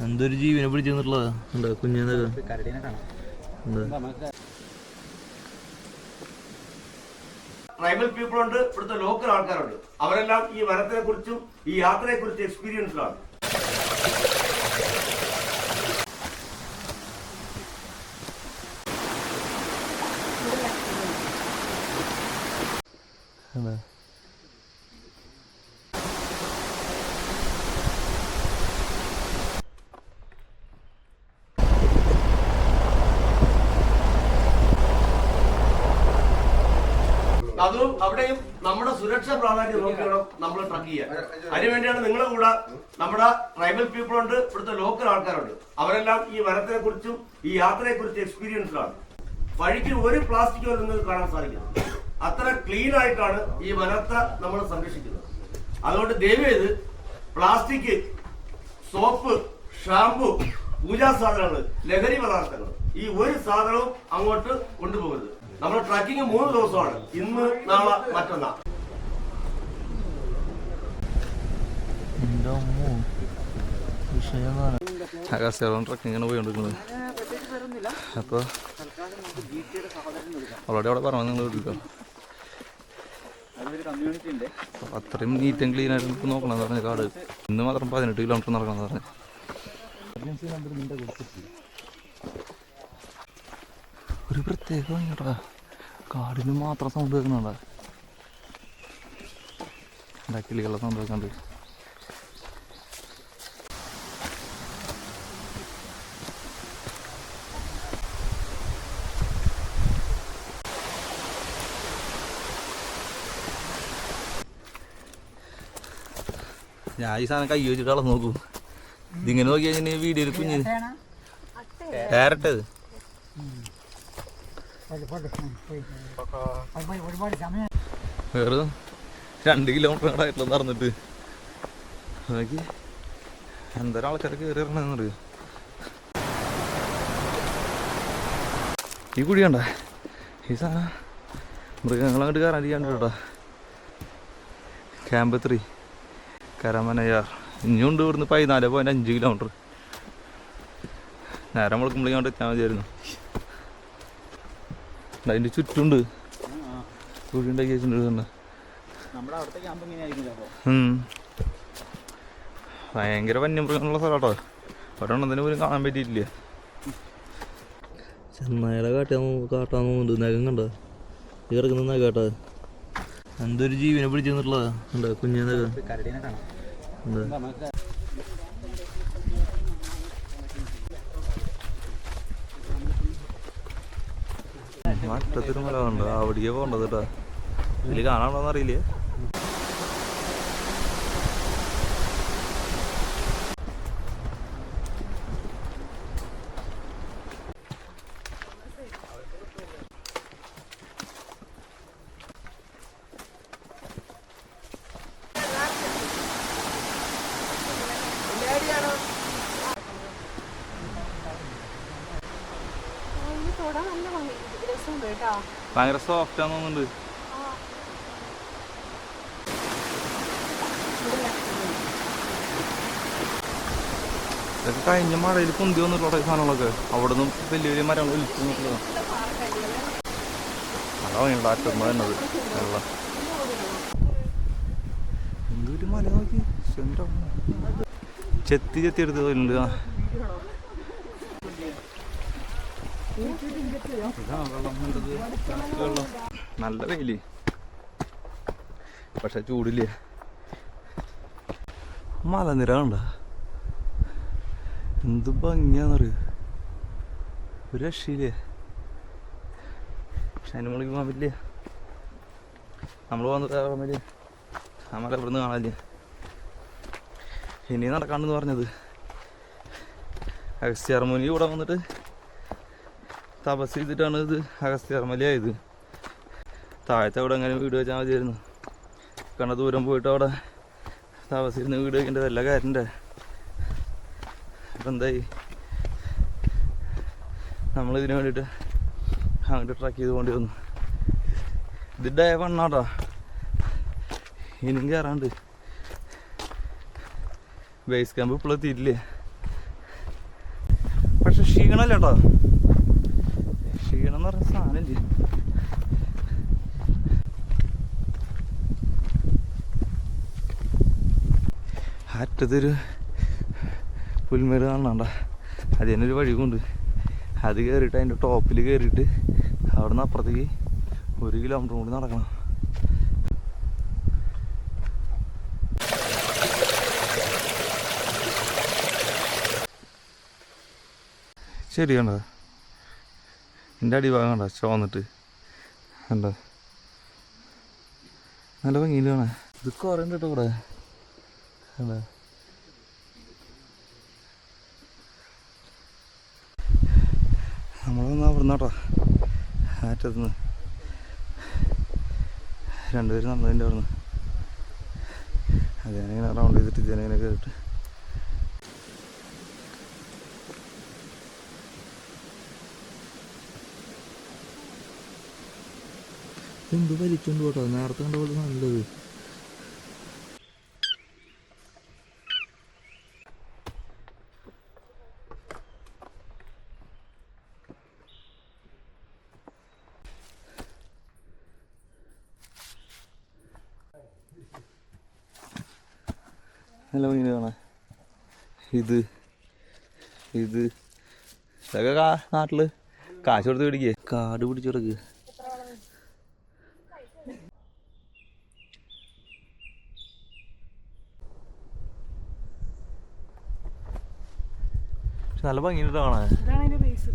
എന്തൊരു ജീവനെ പിടിച്ചു എന്താ കുഞ്ഞു ട്രൈബൽ പീപ്പിൾ ഉണ്ട് ഇവിടുത്തെ ലോക്കൽ ആൾക്കാരുണ്ട്. അവരെല്ലാം ഈ വനത്തിനെ കുറിച്ചും ഈ യാത്രയെ കുറിച്ചും എക്സ്പീരിയൻസിലാണ് എന്താ? അതും അവിടെയും നമ്മുടെ സുരക്ഷ പ്രാധാന്യം നോക്കിയാണ് നമ്മൾ ട്രക്ക് ചെയ്യാൻ അതിനുവേണ്ടിയാണ് നിങ്ങളുടെ കൂടെ നമ്മുടെ ട്രൈബൽ പീപ്പിൾ ഉണ്ട് ഇവിടുത്തെ ലോക്കൽ ആൾക്കാരുണ്ട്. അവരെല്ലാം ഈ വനത്തിനെ കുറിച്ചും ഈ യാത്രയെ കുറിച്ചും എക്സ്പീരിയൻസാണ് വഴിക്ക് ഒരു പ്ലാസ്റ്റിക് പോലും നിങ്ങൾക്ക് കാണാൻ സാധിക്കും അത്ര ക്ലീൻ ആയിട്ടാണ് ഈ വനത്തെ നമ്മൾ സംരക്ഷിക്കുന്നത്. അതുകൊണ്ട് ദയവേത് പ്ലാസ്റ്റിക് സോപ്പ് ഷാമ്പു പൂജാ സാധനങ്ങൾ ലഹരി പദാർത്ഥങ്ങൾ ഈ ഒരു സാധനവും അങ്ങോട്ട് കൊണ്ടുപോകരുത്. നമ്മൾ ട്രക്കിംഗ് മൂന്ന് ദിവസമാണ്. ഇന്ന് നാളെ പോയിക്കൊണ്ടിരിക്കുന്നത്. അപ്പോൾ നിങ്ങൾ അത്രയും നീറ്റ് ആൻഡ് ക്ലീൻ ആയിട്ട് നോക്കണം കാട്. ഇന്ന് മാത്രം പതിനെട്ട് കിലോമീറ്റർ നടക്കണം പറഞ്ഞു. ഒരു പ്രത്യേക ഭംഗിയാടാ കാടിന് മാത്രം സൗണ്ട് കേൾക്കുന്നുണ്ടാ എന്താ കിളികളുടെ സൗണ്ട് കേൾക്കണ്ട് ഞാൻ ഈ സാധനം കൈ വെച്ചിട്ട് അളന്ന് നോക്കൂ. ഇതിങ്ങനെ നോക്കി കഴിഞ്ഞാൽ വീഡിയോയിൽ കുഞ്ഞിന് ഡയറക്റ്റ് വേറെ രണ്ട് കിലോമീറ്റർ ആയിട്ടുള്ള നടന്നിട്ട്. നോക്കി. എന്തോരം ആൾക്കാർ കയറി ഇറങ്ങുന്നറിയോ ഈ കുഴി കണ്ട? ഈ സാധനം മൃഗങ്ങളങ്ങോട്ട് കയറാൻ ചെയ്യാണ്ട് കേട്ടോ. Camp three Karamanayar. ഇനിയുണ്ട് ഇവിടുന്ന് പതിനാല് പോയിന്റ് അഞ്ച് കിലോമീറ്റർ നേരം വിളിക്കുമ്പോഴേക്കും എത്താൻ മതിയായിരുന്നു. അതിന്റെ ചുറ്റുണ്ട്. കുഴി ഉണ്ടാക്കി വെച്ചിട്ടുണ്ട്. ഭയങ്കര വന്യമൃഗങ്ങളുള്ള സ്ഥലം കേട്ടോ ഒരെണ്ണത്തിന് പോലും കാണാൻ പറ്റിയിട്ടില്ല. ചെന്നായടെ കാട്ടാൻ കാട്ടാൻ പോകുന്നുണ്ട് നഖം കണ്ട? ഈ കിടക്കുന്ന നഖ കേട്ടാ. എന്തൊരു ജീവനെ പിടിച്ചു എന്താ കുഞ്ഞു നഖം. കാണാം. എന്താ? മറ്റത്തൊരു മല ഉണ്ട് അവിടേക്ക് പോകേണ്ടത് കേട്ടോ. ഇതിൽ കാണാനുണ്ടോന്ന് അറിയില്ലേ. തൊടാൻ നല്ല ഭംഗി ഭയങ്കര സോഫ്റ്റ് ആണെന്നുണ്ട് ഇതൊക്കെ കഴിഞ്ഞ മഴയിൽ പൊന്തി വന്നിട്ടുള്ള സാധനങ്ങളൊക്കെ. അവിടെ നിന്നും വലിയ വലിയ മരങ്ങൾ ഒലിച്ചു വന്നിട്ടുള്ളതാണ് അതാ ഭയങ്കര അറ്റം വരുന്നത് വെള്ളം. എന്തൊരു മല നോക്കി. ചെത്തി ചെത്തി എടുത്ത് തോന്നുന്നുണ്ട് ആ ഇതാ വെള്ളം കണ്ടത്. വെള്ളം നല്ല വെയിൽ. പക്ഷെ ചൂടില്ല? മലനിര കണ്ട? എന്ത് ഭംഗിയാന്നറിയോ? ഒരു രക്ഷയില്ലേ? പക്ഷെ അതിന് മുകളിൽ പോകാൻ പറ്റില്ല? നമ്മൾ വന്നിട്ട് കയറാൻ പറ്റില്ല ആ മല ഇവിടുന്ന് കാണാനില്ല ഇനി നടക്കാണ്ടെന്ന് പറഞ്ഞത്. അഗസ്ത്യാർമുനി ഇവിടെ വന്നിട്ട് തപസ് ചെയ്തിട്ടാണ് ഇത് അഗസ്ത്യാർമലയായത് താഴത്തെ അവിടെ അങ്ങനെ വീട് വെച്ചാൽ മതിയായിരുന്നു. കണ്ട ദൂരം പോയിട്ട് അവിടെ താമസിച്ചിരുന്ന് വീട് വയ്ക്കേണ്ടതല്ല കാര്യന്റെ അപ്പം എന്തായി? നമ്മളിതിന് വേണ്ടിയിട്ട് അങ്ങോട്ട് ട്രാക്ക് ചെയ്ത് പോകേണ്ടി വന്നു ഇതിന്റെ വണ്ണാട്ടാ ഇനിയും കയറാണ്ട് ബേസ് ക്യാമ്പ് ഇപ്പോൾ എത്തിയിട്ടില്ലേ പക്ഷെ ക്ഷീണമല്ല കേട്ടോ ക്ഷീണം എന്ന് പറഞ്ഞ സാധനമില്ല അറ്റത്തൊരു പുൽമേട് കാണണ്ട ഒരു വഴി കൊണ്ട് അത് കയറിയിട്ട് അതിന്റെ ടോപ്പിൽ കയറിയിട്ട് അവിടെ നിന്ന് അപ്പുറത്തേക്ക് ഒരു കിലോമീറ്റർ കൂടി നടക്കണം. ശരി കണ്ടോ എന്റെ അടിഭാഗം കണ്ടോ? ചോന്നിട്ട് കണ്ടോ? നല്ല ഭംഗിയിൽ വേണേ ഇത് കുറേ ഉണ്ട് കേട്ടോ ഇവിടെ. കണ്ടോ? നമ്മളൊന്ന് അവിടുന്ന് കേട്ടോ. ആറ്റത്തുനിന്ന് രണ്ടുപേരും നടന്നതിന്റെ അവിടുന്ന്. അതെങ്ങനെ റൗണ്ട് ചെയ്തിട്ട് ഇതിനെ കേട്ട് എന്ത് വലിച്ചുണ്ട് കേട്ടോ നേരത്തെ കണ്ട പോലെ നല്ലത്. നല്ല ഭംഗി കാണാൻ. ഇത് ഇത്. ഇതൊക്കെ നാട്ടിൽ കാശ് കൊടുത്ത് പിടിക്കേ കാട് പിടിച്ചു കൊടുക്കുക നല്ല ഭംഗിയുണ്ട് കാണാൻ. ഇതാണ് അതിന്റെ ബേസ്